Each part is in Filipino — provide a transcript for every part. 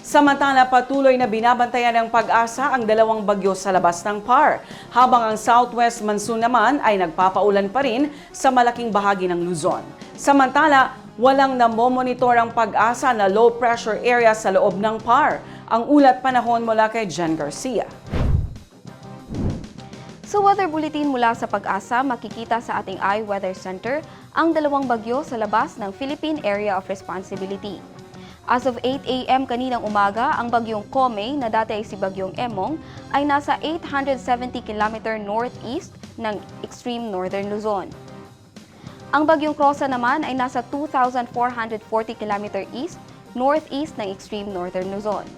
Samantala, patuloy na binabantayan ng pag-asa ang dalawang bagyo sa labas ng PAR, habang ang southwest monsoon naman ay nagpapaulan pa rin sa malaking bahagi ng Luzon. Samantala, walang namomonitor ang pag-asa na low pressure area sa loob ng PAR. Ang ulat panahon mula kay Jen Garcia. Sa weather bulletin mula sa pag-asa, makikita sa ating iWeather Center ang dalawang bagyo sa labas ng Philippine Area of Responsibility. As of 8 a.m. kaninang umaga, ang bagyong Kome, na dati ay si bagyong Emong, ay nasa 870 km northeast ng extreme northern Luzon. Ang bagyong Krosa naman ay nasa 2,440 km east, northeast ng extreme northern Luzon.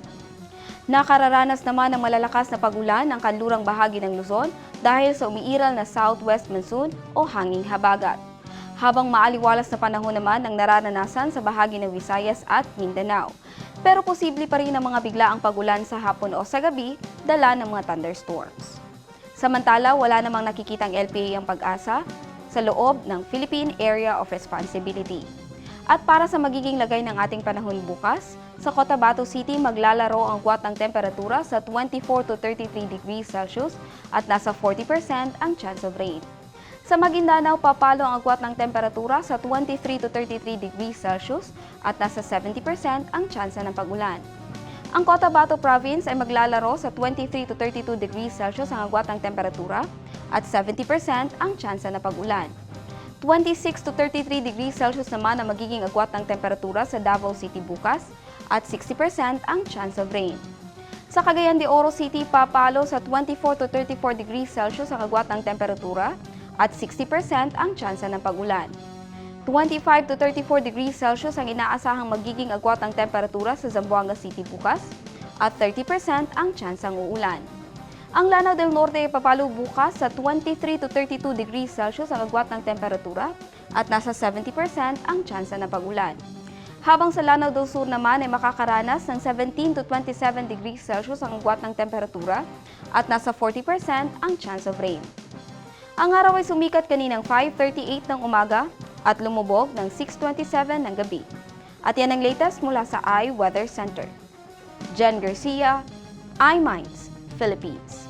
Nakararanas naman ng malalakas na pagulan ng kanlurang bahagi ng Luzon dahil sa umiiral na southwest monsoon o hanging habagat. Habang maaliwalas na panahon naman ang nararanasan sa bahagi ng Visayas at Mindanao. Pero posible pa rin ang mga biglaang pagulan sa hapon o sa gabi, dala ng mga thunderstorms. Samantala, wala namang nakikitang LPA ang pag-asa sa loob ng Philippine Area of Responsibility. At para sa magiging lagay ng ating panahon bukas, sa Cotabato City maglalaro ang kwat ng temperatura sa 24 to 33 degrees Celsius at nasa 40% ang chance of rain. Sa Maguindanao, papalo ang agwat ng temperatura sa 23 to 33 degrees Celsius at nasa 70% ang tsansa ng pagulan. Ang Cotabato Province ay maglalaro sa 23 to 32 degrees Celsius ang agwat ng temperatura at 70% ang tsansa ng pagulan. 26 to 33 degrees Celsius naman ang magiging agwat ng temperatura sa Davao City bukas at 60% ang chance of rain. Sa Cagayan de Oro City, papalo sa 24 to 34 degrees Celsius ang agwat ng temperatura at 60% ang tsansa ng pagulan. 25 to 34 degrees Celsius ang inaasahang magiging agwat ng temperatura sa Zamboanga City bukas at 30% ang tsansang uulan. Ang Lanao del Norte ay papalo bukas sa 23 to 32 degrees Celsius ang agwat ng temperatura at nasa 70% ang tsansa ng pagulan. Habang sa Lanao del Sur naman ay makakaranas ng 17 to 27 degrees Celsius ang agwat ng temperatura at nasa 40% ang chance of rain. Ang araw ay sumikat kaninang 5.38 ng umaga at lumubog ng 6.27 ng gabi. At yan ang latest mula sa iWeather Center. Jen Garcia, iMinds, Philippines.